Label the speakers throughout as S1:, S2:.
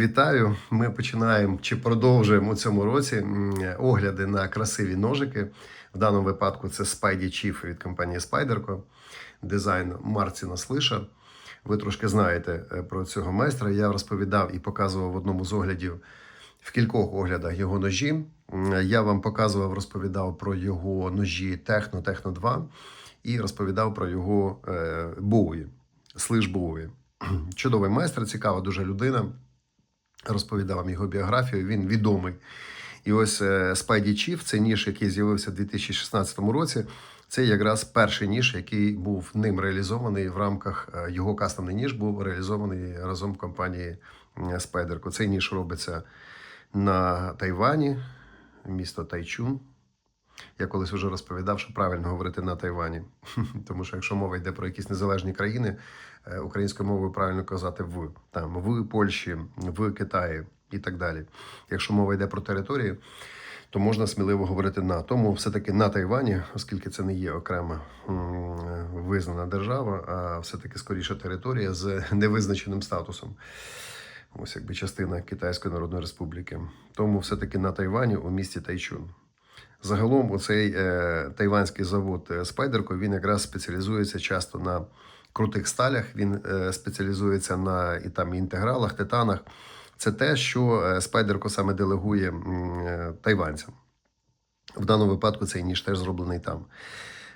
S1: Вітаю! Ми починаємо чи продовжуємо у цьому році огляди на красиві ножики. В даному випадку це Spidey Chief від компанії Spyderco, дизайн Марціна Слиша. Ви трошки знаєте е, про цього майстра. Я розповідав і показував в одному з оглядів в кількох оглядах його ножі. Я вам показував, розповідав про його ножі Техно, Техно 2 і розповідав про його е, Боуї, Слиш Боуї. Чудовий майстер, цікава дуже людина. Розповідав вам його біографію. Він відомий. І ось Спайді Чіф, це ніж, який з'явився в 2016 році. Це якраз перший ніж, який був ним реалізований в рамках е, його кастомний ніж був реалізований разом в компанії Спайдерко. Цей ніж робиться на Тайвані, місто Тайчун. Я колись вже розповідав, що правильно говорити на Тайвані. Тому що якщо мова йде про якісь незалежні країни, е, українською мовою правильно казати в там в Польщі, в Китаї і так далі. Якщо мова йде про території, то можна сміливо говорити на. Тому все-таки на Тайвані, оскільки це не є окрема визнана держава, а все-таки скоріше територія з невизначеним статусом. Ось якби частина Китайської Народної Республіки. Тому все-таки на Тайвані у місті Тайчун. Загалом, оцей е, тайванський завод е, Спайдерко він якраз спеціалізується часто на крутих сталях. Він е, спеціалізується на і там інтегралах, титанах. Це те, що е, Спайдерко саме делегує е, тайванцям. В даному випадку цей ніж теж зроблений там.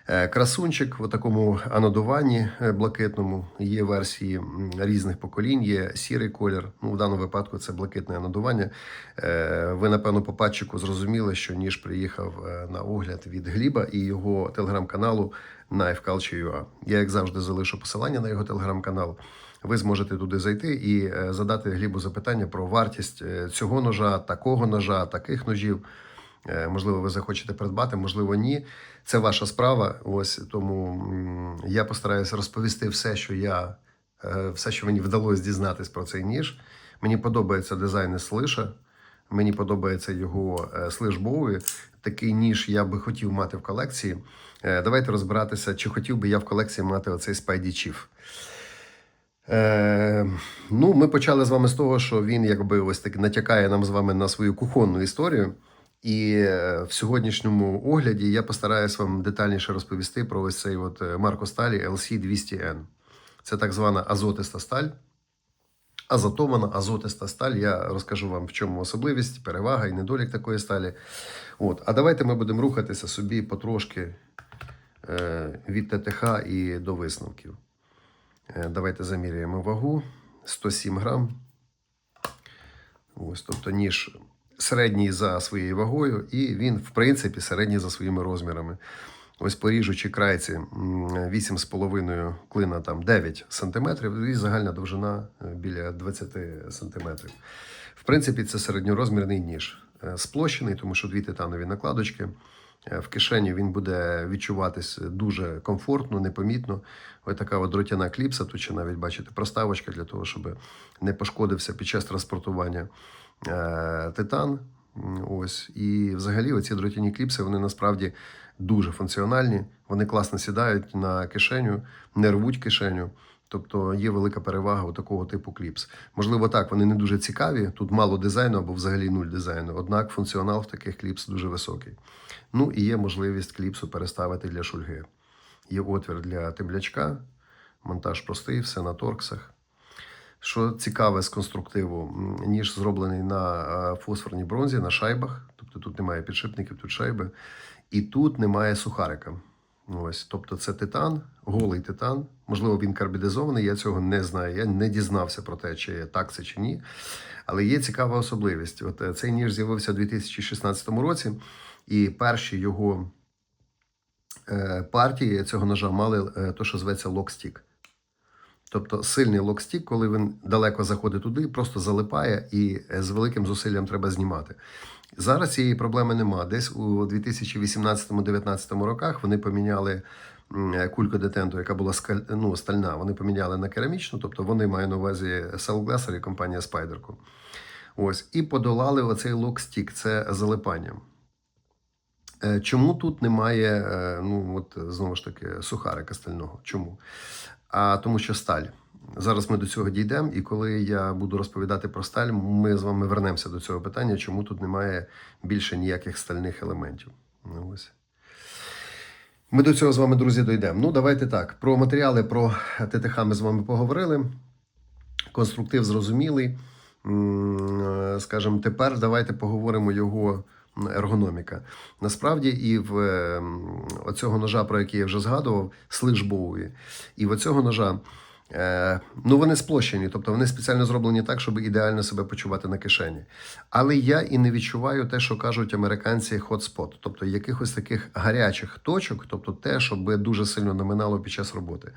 S1: Е, Красунчик в такому анодуванні е, блакитному. Є версії різних поколінь, є сірий колір. Ну, в даному випадку це блакитне анодування. Е, Ви, напевно, по патчику зрозуміли, що ніж приїхав на огляд від Гліба і його телеграм-каналу KnifeCulture.ua. Я, як завжди, залишу посилання на його телеграм-канал. Ви зможете туди зайти і задати Глібу запитання про вартість цього ножа, такого ножа, таких ножів. Е, Можливо, ви захочете придбати, можливо, ні. Це ваша справа. Ось тому я постараюся розповісти все, що я, е, все, що мені вдалося дізнатись про цей ніж. Мені подобається дизайн слиша. Мені подобається його е, слиш Боуї. Такий ніж я би хотів мати в колекції. Давайте розбиратися, чи хотів би я в колекції мати оцей Spidey Chief. Е, ну, ми почали з вами з того, що він якби ось так натякає нам з вами на свою кухонну історію. І е, в сьогоднішньому огляді я постараюсь вам детальніше розповісти про ось цей от е, Марко Сталі LC200N. Це так звана азотиста сталь. Азотована азотиста сталь. Я розкажу вам, в чому особливість, перевага і недолік такої сталі. От. А давайте ми будемо рухатися собі потрошки е, від ТТХ і до висновків. Давайте заміряємо вагу 107 грам. Ось, тобто ніж середній за своєю вагою, і він, в принципі, середній за своїми розмірами. Ось поріжучи крайці 8,5 клина там 9 см, і загальна довжина е, біля 20 см. В принципі, це середньорозмірний ніж. Е, Сплощений, тому що дві титанові накладочки. Е, В кишені він буде відчуватись дуже комфортно, непомітно. Ось така от дротяна кліпса, тут ще навіть бачите проставочка для того, щоб не пошкодився під час транспортування титан. Ось. І взагалі оці дротяні кліпси вони насправді дуже функціональні. Вони класно сідають на кишеню, не рвуть кишеню. Тобто є велика перевага у такого типу кліпс. Можливо, так, вони не дуже цікаві. Тут мало дизайну або взагалі нуль дизайну. Однак функціонал в таких кліпс дуже високий. Ну і є можливість кліпсу переставити для шульги. Є отвір для темлячка, монтаж простий, все на торксах. Що цікаве з конструктиву, ніж зроблений на е, фосфорній бронзі, на шайбах. Тобто тут немає підшипників, тут шайби. І тут немає сухарика. Ось, тобто це титан, голий титан. Можливо, він карбідизований, я цього не знаю. Я не дізнався про те, чи так це чи ні. Але є цікава особливість. От е, цей ніж з'явився у 2016 році, і перші його е, партії цього ножа мали то, що зветься локстік. Тобто сильний локстік, коли він далеко заходить туди, просто залипає і е, з великим зусиллям треба знімати. Зараз цієї проблеми нема. Десь у 2018-2019 роках вони поміняли е, кульку детенту, яка була ну, стальна, вони поміняли на керамічну, тобто вони мають на увазі Soundglaser і компанія Spyderco. Ось, і подолали оцей локстік, це залипання. Е, Чому тут немає, ну от знову ж таки, сухарика стального? Чому? А тому що сталь. Зараз ми до цього дійдемо, і коли я буду розповідати про сталь, ми з вами вернемося до цього питання, чому тут немає більше ніяких стальних елементів. Ну, ось. Ми до цього з вами, друзі, дійдемо. Ну, давайте так. Про матеріали, про ТТХ ми з вами поговорили. Конструктив зрозумілий. Е, Скажімо, тепер давайте поговоримо його ергономіка. Насправді, і в е, оцього ножа, про який я вже згадував, слиш Боуї, і в оцього ножа. Е, ну, вони сплощені, тобто вони спеціально зроблені так, щоб ідеально себе почувати на кишені. Але я і не відчуваю те, що кажуть американці hotspot, тобто якихось таких гарячих точок, тобто те, щоб дуже сильно наминало під час роботи.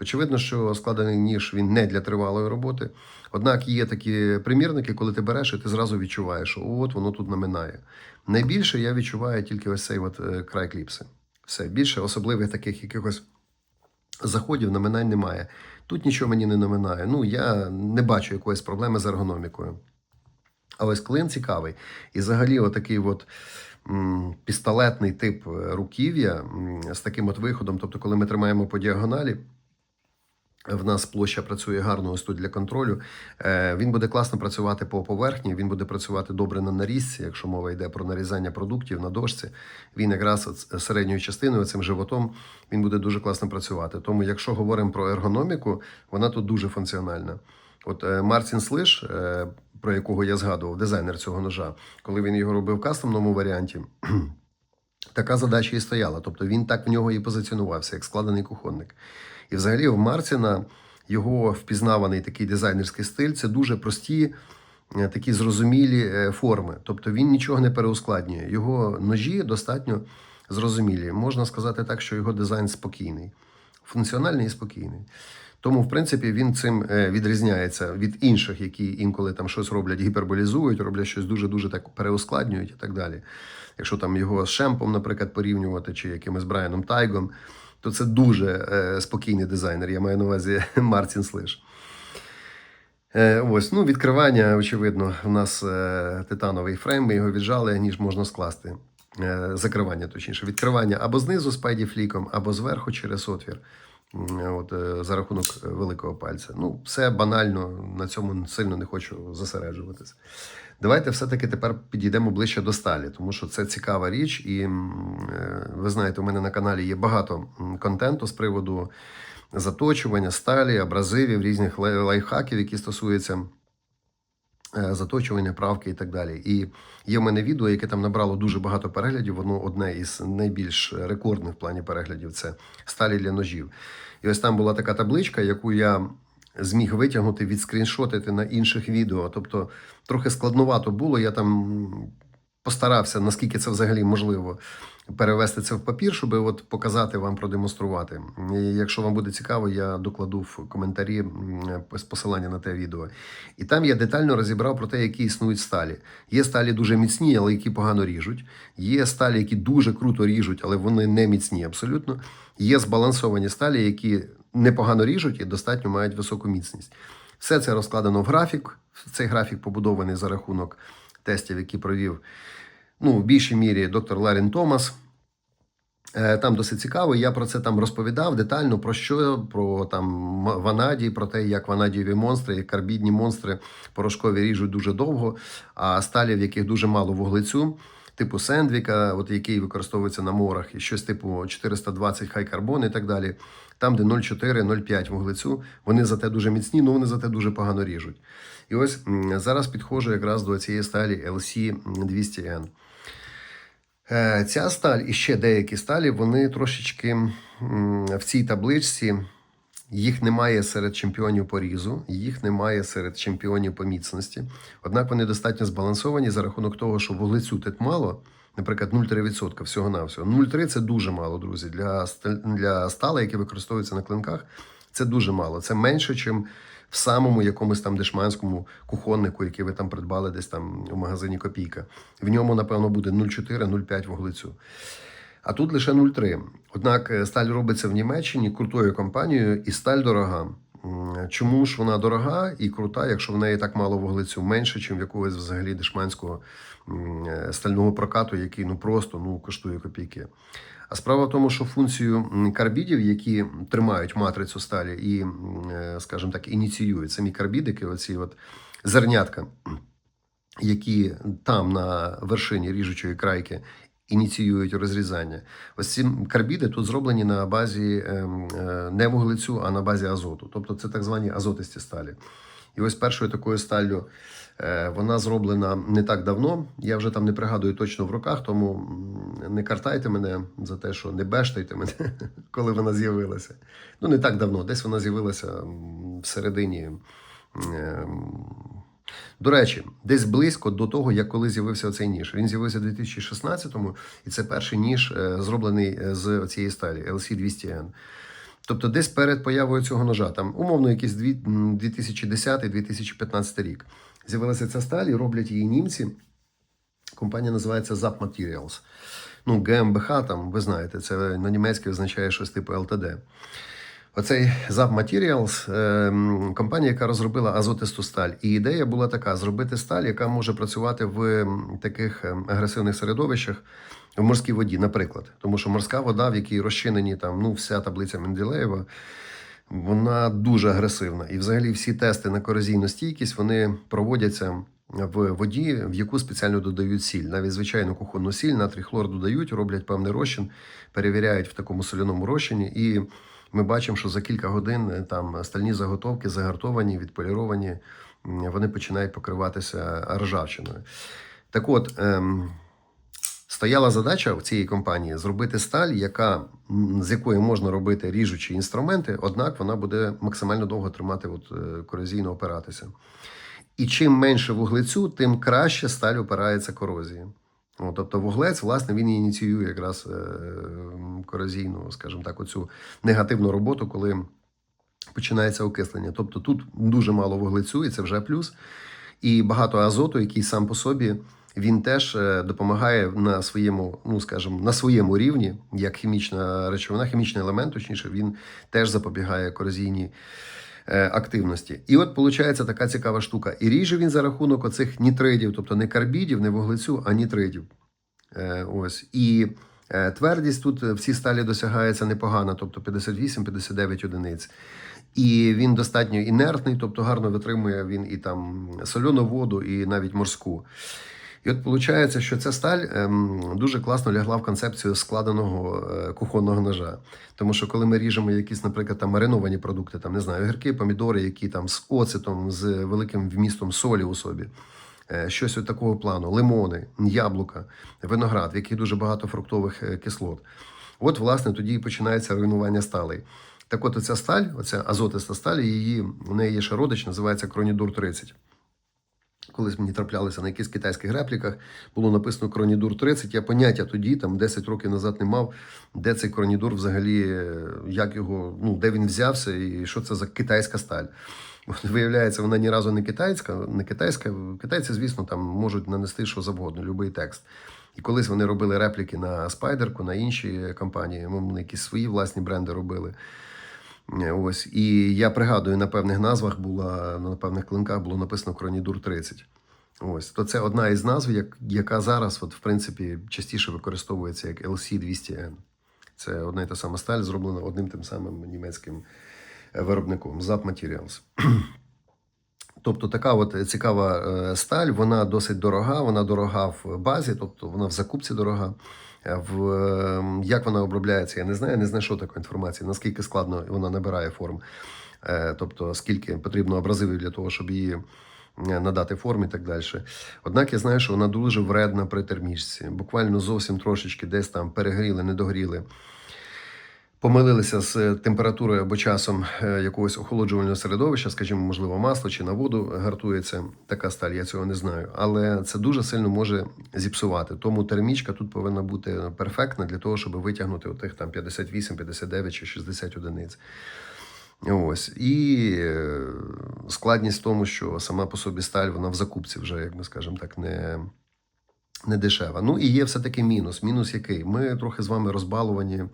S1: Очевидно, що складений ніж він не для тривалої роботи. Однак є такі примірники, коли ти береш і ти зразу відчуваєш, що от воно тут наминає. Найбільше я відчуваю тільки ось цей от е, край кліпси. Все більше особливих таких якихось заходів наминань немає. Тут нічого мені не наминає. Ну, я не бачу якоїсь проблеми з ергономікою. А ось клин цікавий. І взагалі, отакий от пістолетний тип е, руків'я з таким от виходом. Тобто, коли ми тримаємо по діагоналі, в нас площа працює гарно ось тут для контролю. Е, Він буде класно працювати по поверхні, він буде працювати добре на нарізці, якщо мова йде про нарізання продуктів на дошці. Він якраз середньою частиною, цим животом, він буде дуже класно працювати. Тому, якщо говоримо про ергономіку, вона тут дуже функціональна. От е, Мартін Слиш, е, про якого я згадував, дизайнер цього ножа, коли він його робив в кастомному варіанті, така задача і стояла. Тобто він так в нього і позиціонувався, як складений кухонник. І взагалі в Мартіна його впізнаваний такий дизайнерський стиль це дуже прості, е, такі зрозумілі е, форми. Тобто він нічого не переускладнює. Його ножі достатньо зрозумілі. Можна сказати так, що його дизайн спокійний, функціональний і спокійний. Тому, в принципі, він цим е, відрізняється від інших, які інколи там щось роблять, гіперболізують, роблять щось дуже-дуже так переускладнюють і так далі. Якщо там його з Шемпом, наприклад, порівнювати, чи якимось Брайаном Тайгом, то це дуже е, спокійний дизайнер. Я маю на увазі Мартін Слиш. Е, ось, ну, відкривання, очевидно, у нас титановий фрейм, ми його віджали, ніж можна скласти. Закривання, точніше, відкривання або знизу спайді фліком, або зверху через отвір. От, е, за рахунок е, великого пальця. Ну, все банально, на цьому сильно не хочу зосереджуватися. Давайте все-таки тепер підійдемо ближче до сталі, тому що це цікава річ, і е, ви знаєте, у мене на каналі є багато контенту з приводу заточування, сталі, абразивів, різних лайфхаків, які стосуються заточування, правки і так далі. І є в мене відео, яке там набрало дуже багато переглядів. Воно одне із найбільш рекордних в плані переглядів це сталі для ножів. І ось там була така табличка, яку я зміг витягнути, відскріншотити на інших відео. Тобто трохи складновато було. Я там постарався, наскільки це взагалі можливо, перевести це в папір, щоб от показати вам, продемонструвати. І якщо вам буде цікаво, я докладу в коментарі пос- посилання на те відео. І там я детально розібрав про те, які існують сталі. Є сталі дуже міцні, але які погано ріжуть. Є сталі, які дуже круто ріжуть, але вони не міцні абсолютно. Є збалансовані сталі, які непогано ріжуть і достатньо мають високу міцність. Все це розкладено в графік. Цей графік побудований за рахунок тестів, які провів ну, в більшій мірі доктор Ларін Томас. Е, Там досить цікаво. Я про це там розповідав детально про що, про там ванадій, про те, як ванадієві монстри, як карбідні монстри порошкові ріжуть дуже довго, а сталі, в яких дуже мало вуглецю, типу Сендвіка, от який використовується на морах, і щось типу 420 хай карбон і так далі. Там, де 0,4-0,5 вуглецю, вони зате дуже міцні, але вони зате дуже погано ріжуть. І ось зараз підходжу якраз до цієї сталі LC 200N. Е, Ця сталь і ще деякі сталі, вони трошечки в цій табличці. Їх немає серед чемпіонів по різу, їх немає серед чемпіонів по міцності. Однак вони достатньо збалансовані за рахунок того, що вуглецю тут мало, наприклад, 0,3% всього-навсього. 0,3 це дуже мало, друзі. Для, для сталей, які використовуються на клинках, це дуже мало. Це менше, ніж в самому якомусь там дешманському кухоннику, який ви там придбали десь там у магазині Копійка. В ньому, напевно, буде 0,4-0,5 вуглецю. А тут лише 0,3. Однак е, сталь робиться в Німеччині крутою компанією, і сталь дорога. чому ж вона дорога і крута, якщо в неї так мало вуглецю, менше, ніж в якогось взагалі дешманського е, стального прокату, який ну просто ну, коштує копійки. А справа в тому, що функцію карбідів, які тримають матрицю сталі і, е, скажімо так, ініціюють самі карбідики, оці от зернятка, які там на вершині ріжучої крайки ініціюють розрізання. Ось ці карбіди тут зроблені на базі ем, е, не вуглецю, а на базі азоту. Тобто це так звані азотисті сталі. І ось першою такою сталлю е, вона зроблена не так давно. Я вже там не пригадую точно в руках, тому не картайте мене за те, що не бештайте мене, коли вона з'явилася. Ну, не так давно, десь вона з'явилася м, в середині. ем, До речі, десь близько до того, як коли з'явився цей ніж. Він з'явився в 2016-му, і це перший ніж, е, зроблений е, з цієї сталі LC200N. Тобто, десь перед появою цього ножа, там умовно, якийсь 2010-2015 рік. З'явилася ця сталь і роблять її німці. Компанія називається Zap Materials. Ну, GmbH, там, ви знаєте, це на німецьки означає щось типу LTD. Оцей Zap Materials е, компанія, яка розробила азотисту сталь. І ідея була така: зробити сталь, яка може працювати в таких ем, агресивних середовищах в морській воді, наприклад. Тому що морська вода, в якій розчинені там, ну, вся таблиця Менделеєва, вона дуже агресивна. І взагалі всі тести на корозійну стійкість вони проводяться в воді, в яку спеціально додають сіль. Навіть звичайну кухонну сіль, натрій хлор додають, роблять певний розчин, перевіряють в такому соляному розчині. І ми бачимо, що за кілька годин е, там стальні заготовки загартовані, відполіровані, вони починають покриватися ржавчиною. Так от, ем, стояла задача в цієї компанії зробити сталь, яка, з якої можна робити ріжучі інструменти, однак вона буде максимально довго тримати от, е, корозійно опиратися. І чим менше вуглецю, тим краще сталь опирається корозії. Ну, тобто вуглець, власне, він ініціює якраз е, корозійну, скажімо так, оцю негативну роботу, коли починається окислення. Тобто тут дуже мало вуглецю, і це вже плюс. І багато азоту, який сам по собі він теж е, допомагає на своєму, ну скажімо, на своєму рівні, як хімічна речовина, хімічний елемент, точніше, він теж запобігає корозійній е, активності. І от виходить така цікава штука. І ріже він за рахунок оцих нітридів, тобто не карбідів, не вуглецю, а нітридів. Е, Ось. І твердість тут в цій сталі досягається непогана, тобто 58-59 одиниць. І він достатньо інертний, тобто гарно витримує він і там соляну воду, і навіть морську. І от виходить, що ця сталь ем, дуже класно лягла в концепцію складеного е, кухонного ножа. Тому що коли ми ріжемо якісь, наприклад, там мариновані продукти, там не знаю, огірки, помідори, які там з оцетом, з великим вмістом солі у собі. е, Щось от такого плану, лимони, яблука, виноград, в яких дуже багато фруктових е, кислот. От, власне, тоді і починається руйнування сталей. Так от оця сталь, оця азотиста сталь, її, у неї є ще родич, називається Кронідур 30. Колись мені траплялися на якихось китайських репліках, було написано Кронідур 30. Я поняття тоді, там 10 років назад не мав, де цей Кронідур взагалі, е, як його, ну, де він взявся і що це за китайська сталь. От, Виявляється, вона ні разу не китайська, не китайська. Китайці, звісно, там можуть нанести що завгодно, будь-який текст. І колись вони робили репліки на Спайдерку, на інші компанії, вони якісь свої власні бренди робили. Е, Ось. І я пригадую, на певних назвах була, на певних клинках було написано Кронідур 30. Ось. То це одна із назв, як, яка зараз, от, в принципі, частіше використовується як LC200N. Це одна і та сама сталь, зроблена одним тим самим німецьким е, виробником Zap Materials. Тобто така от цікава е, сталь, вона досить дорога, вона дорога в базі, тобто вона в закупці дорога. В, е, як вона обробляється, я не знаю, я не знайшов такої інформації, наскільки складно вона набирає форм. Е, Тобто, скільки потрібно абразивів для того, щоб її е, надати форм і так далі. Однак я знаю, що вона дуже вредна при термічці. Буквально зовсім трошечки десь там перегріли, не догріли. Помилилися з температурою або часом е, якогось охолоджувального середовища, скажімо, можливо, масло чи на воду гартується така сталь, я цього не знаю. Але це дуже сильно може зіпсувати. Тому термічка тут повинна бути перфектна для того, щоб витягнути отих там 58, 59 чи 60 одиниць. Ось. І е, складність в тому, що сама по собі сталь, вона в закупці вже, як ми скажемо так, не, не дешева. Ну і є все-таки мінус. Мінус який? Ми трохи з вами розбалувані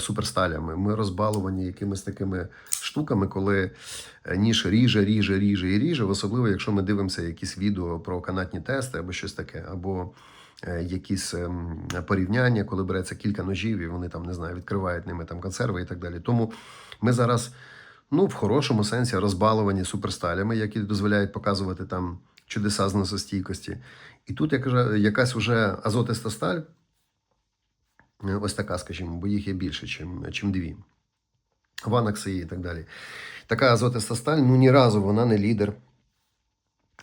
S1: суперсталями. Ми розбалувані якимись такими штуками, коли е, ніж ріже, ріже, ріже і ріже, особливо якщо ми дивимося якісь відео про канатні тести або щось таке, або е, якісь ем, порівняння, коли береться кілька ножів, і вони там не знаю, відкривають ними там консерви і так далі. Тому ми зараз, ну, в хорошому сенсі, розбаловані суперсталями, які дозволяють показувати там чудеса зносостійкості. І тут яка- якась уже азотиста сталь, е, ось така, скажімо, бо їх є більше, чим, чим дві. Ванакси і так далі. Така азотиста сталь, ну ні разу вона не лідер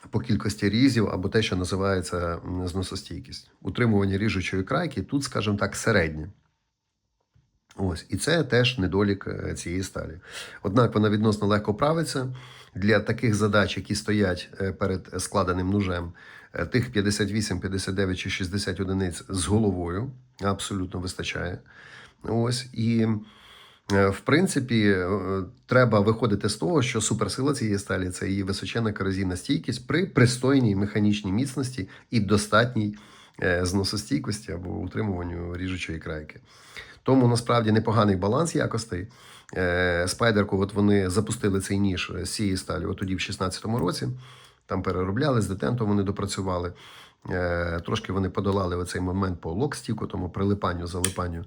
S1: по кількості різів або те, що називається зносостійкість. Утримування ріжучої крайки тут, скажімо так, середнє. Ось, і це теж недолік е, цієї сталі. Однак вона відносно легко правиться для таких задач, які стоять е, перед складеним ножем, е, тих 58, 59 чи 60 одиниць з головою абсолютно вистачає. Ось і. В принципі, треба виходити з того, що суперсила цієї сталі це її височенна корозійна стійкість при пристойній механічній міцності і достатній зносостійкості або утримуванню ріжучої крайки. Тому насправді непоганий баланс якостей. Е, Спайдерку, от вони запустили цей ніж з цієї сталі, от тоді в 16-му році. Там переробляли, з детентом вони допрацювали. Е, Трошки вони подолали оцей момент по локстіку, тому прилипанню, залипанню.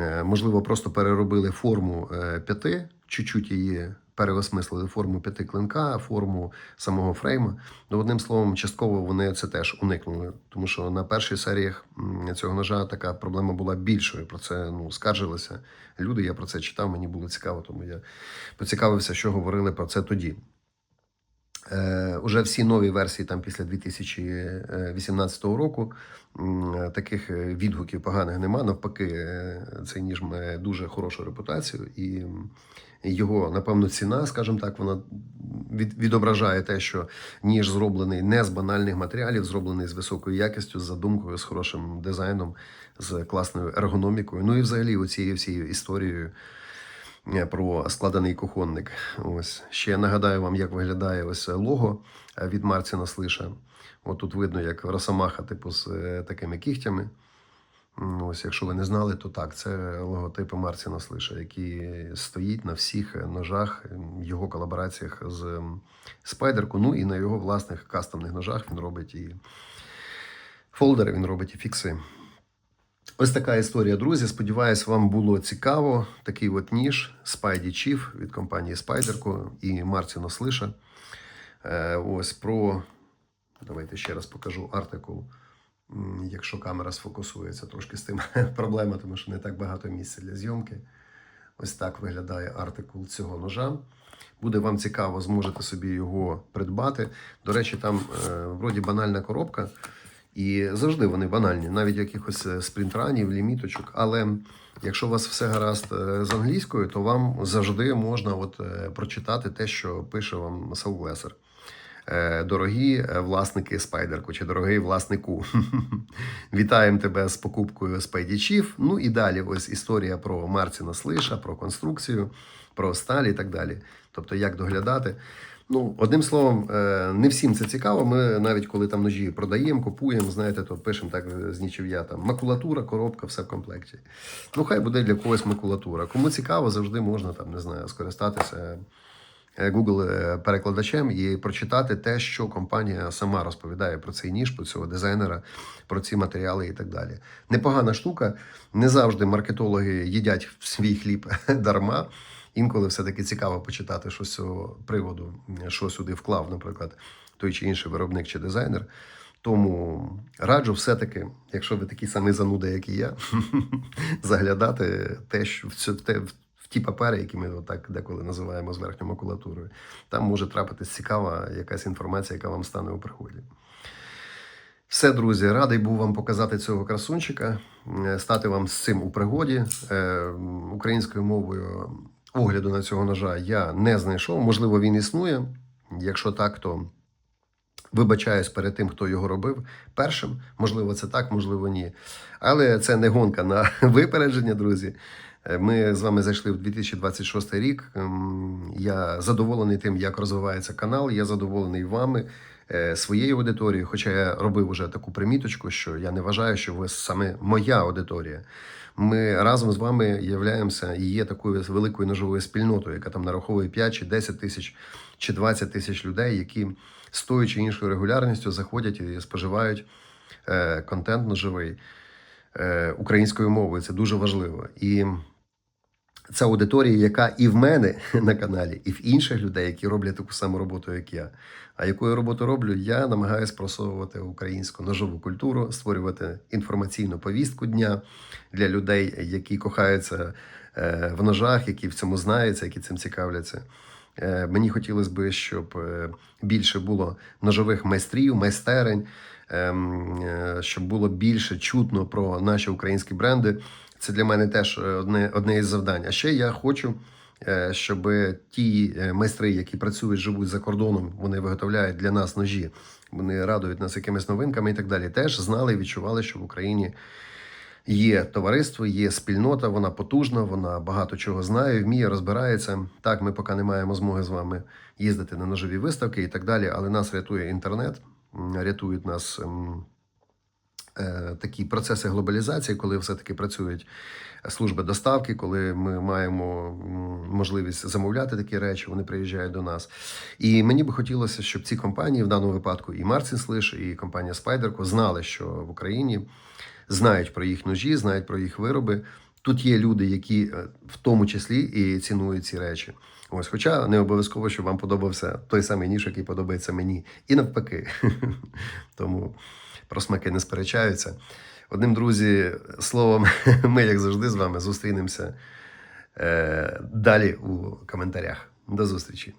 S1: Е, Можливо, просто переробили форму п'яти, чуть-чуть її переосмислили форму п'яти клинка, форму самого фрейма. Ну, одним словом, частково вони це теж уникнули, тому що на перших серіях цього ножа така проблема була більшою. Про це ну, скаржилися люди. Я про це читав, мені було цікаво, тому я поцікавився, що говорили про це тоді. Е, уже всі нові версії там після 2018 року таких е, відгуків поганих нема. Навпаки, е, цей ніж має дуже хорошу репутацію, і його, напевно, ціна, скажімо так, вона від, відображає те, що ніж зроблений не з банальних матеріалів, зроблений з високою якістю, з задумкою, з хорошим дизайном, з класною ергономікою. Ну і взагалі оцією всією історією е, про складений кухонник. Ось ще нагадаю вам, як виглядає ось лого е, від Марціна Слиша. От тут видно, як росомаха, типу, з е, такими кігтями. Ось, якщо ви не знали, то так, це логотипи Марціна Слиша, які стоїть на всіх ножах, його колабораціях з Спайдерку. Ну і на його власних кастомних ножах він робить і фолдери, він робить і фікси. Ось така історія, друзі. Сподіваюсь, вам було цікаво. Такий от ніж Spidey Chief від компанії Spyderco і Марціна Слиша. Е, ось про. Давайте ще раз покажу артикул. Якщо камера сфокусується, трошки з тим проблема, тому що не так багато місця для зйомки. Ось так виглядає артикул цього ножа. Буде вам цікаво, зможете собі його придбати. До речі, там е, вроді банальна коробка. І завжди вони банальні, навіть якихось е, спринтранів, ліміточок. Але якщо у вас все гаразд е, з англійською, то вам завжди можна от, е, прочитати те, що пише вам Селглесер. Е, Дорогі е, власники Спайдерку чи дорогий власнику. Вітаємо тебе з покупкою спайдічів. Ну і далі ось історія про Марціна Слиша, про конструкцію, про сталь і так далі. Тобто, як доглядати. Ну, одним словом, е, не всім це цікаво. Ми навіть коли там ножі продаємо, купуємо, знаєте, то пишемо так з нічів'я там макулатура, коробка, все в комплекті. Ну, хай буде для когось макулатура. Кому цікаво, завжди можна там, не знаю, скористатися Google е, перекладачем і прочитати те, що компанія сама розповідає про цей ніж, про цього дизайнера, про ці матеріали і так далі. Непогана штука. Не завжди маркетологи їдять свій хліб дарма. Інколи все-таки цікаво почитати що з цього приводу, що сюди вклав, наприклад, той чи інший виробник чи дизайнер. Тому раджу все-таки, якщо ви такий самий зануда, як і я, заглядати те, що в, в, ті папери, які ми отак деколи називаємо з верхньою макулатурою. Там може трапитись цікава якась інформація, яка вам стане у пригоді. Все, друзі, радий був вам показати цього красунчика, е, стати вам з цим у пригоді. Е, Українською мовою огляду на цього ножа я не знайшов. Можливо, він існує. Якщо так, то вибачаюсь перед тим, хто його робив першим. Можливо, це так, можливо, ні. Але це не гонка на випередження, друзі. Е, Ми з вами зайшли в 2026 рік. Ем, Я задоволений тим, як розвивається канал. Я задоволений вами, е, своєї аудиторії. Хоча я робив уже таку приміточку, що я не вважаю, що ви саме моя аудиторія. Ми разом з вами являємося і є такою великою ножовою спільнотою, яка там нараховує 5 чи 10 тисяч чи 20 тисяч людей, які з тою чи іншою регулярністю заходять і споживають е, контент ножовий українською мовою. Це дуже важливо. І це аудиторія, яка і в мене на каналі, і в інших людей, які роблять таку саму роботу, як я. А яку я роботу роблю? Я намагаюся просовувати українську ножову культуру, створювати інформаційну повістку дня для людей, які кохаються е, в ножах, які в цьому знаються, які цим цікавляться. Е, Мені хотілося б, щоб е, більше було ножових майстрів, майстерень, ем, щоб було більше чутно про наші українські бренди. Це для мене теж одне, одне із завдань. А ще я хочу, е, щоб ті е, майстри, які працюють, живуть за кордоном, вони виготовляють для нас ножі, вони радують нас якимись новинками і так далі. Теж знали і відчували, що в Україні є товариство, є спільнота, вона потужна, вона багато чого знає, вміє, розбирається. Так, ми поки не маємо змоги з вами їздити на ножові виставки і так далі, але нас рятує інтернет, рятують нас. Е, такі процеси глобалізації, коли все-таки працюють служби доставки, коли ми маємо можливість замовляти такі речі, вони приїжджають до нас. І мені би хотілося, щоб ці компанії, в даному випадку і Марцін Слиш, і компанія Спайдерко, знали, що в Україні знають про їх ножі, знають про їх вироби. Тут є люди, які е, в тому числі і цінують ці речі. Ось, хоча не обов'язково, щоб вам подобався той самий ніж, який подобається мені, і навпаки. Тому про смаки не сперечаються. Одним друзі, словом, ми, як завжди, з вами зустрінемося е, далі у коментарях. До зустрічі!